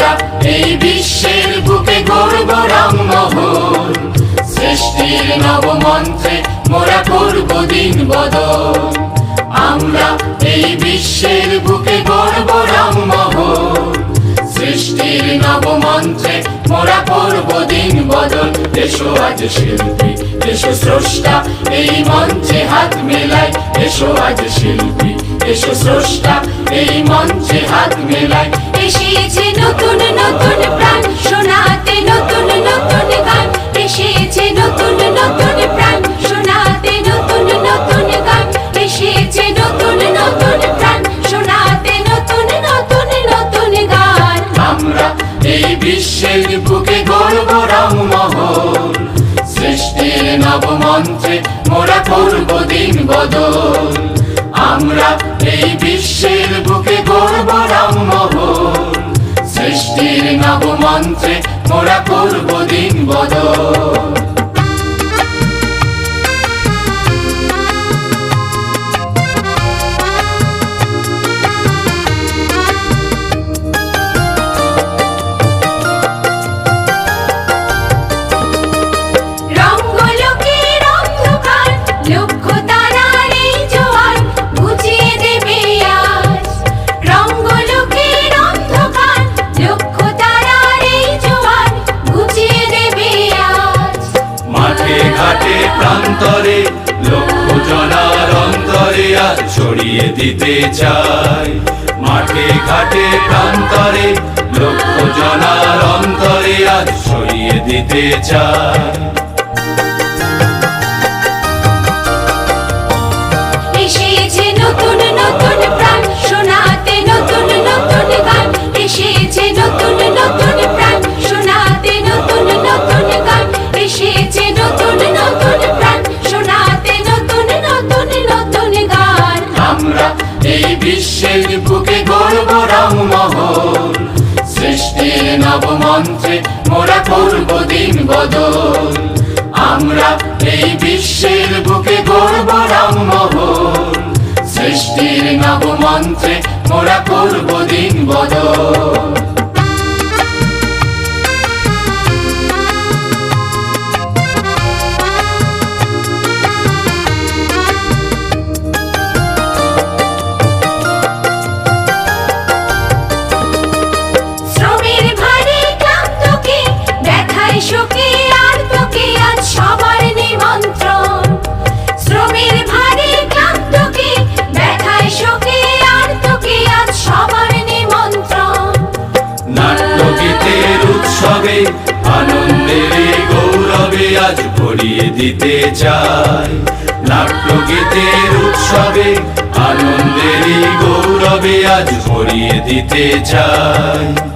আমরা এই বিশ্বের বুকে গড়ব রামমোহন সৃষ্টির নবমন্ত্রে মোরা করব দিন বদল। আমরা এই বিশ্বের বুকে সৃষ্টির নবমন্ত্রে এসো আজ শিল্পী, এসো স্রষ্টা, এই মঞ্চে হাত মেলায় এসো আজ শিল্পী, এসো স্রষ্টা, এই মঞ্চে হাত মেলায় এসেছে নতুন নতুন প্রাণ নবমন্ত্রে মোরা করব দিন বদল। আমরা এই বিশ্বের বুকে গর্ব রামমোহন সৃষ্টির নবমন্ত্রে মোরা করব দিন বদল। ছড়িয়ে দিতে চাই। মাঠে ঘাটে প্রান্তরে লক্ষ জনার অন্তরে আজ ছড়িয়ে দিতে চাই। বিশ্বের বুকে গর্ব মহল সৃষ্টির নবমন্ত্রে মোরা করব দিন বদল। আমরা এই বিশ্বের বুকে গর্ব মহল সৃষ্টির নবমন্ত্রে মোরা করব দিন বদল। উৎসবে আনন্দের গৌরবে আজ ভরিয়ে দিতে চাই। নাট্যগীতের উৎসবে আনন্দের গৌরবে আজ ভরিয়ে দিতে চাই।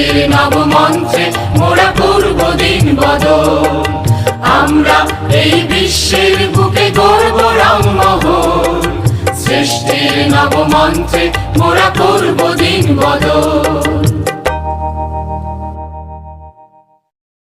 সৃষ্টির নবমন্ত্রে মোরা করব দিন বদল আমরা এই বিশ্বের বুকে গর্ব রামমোহন সৃষ্টির নবমন্ত্রে মোরা করব দিন বদল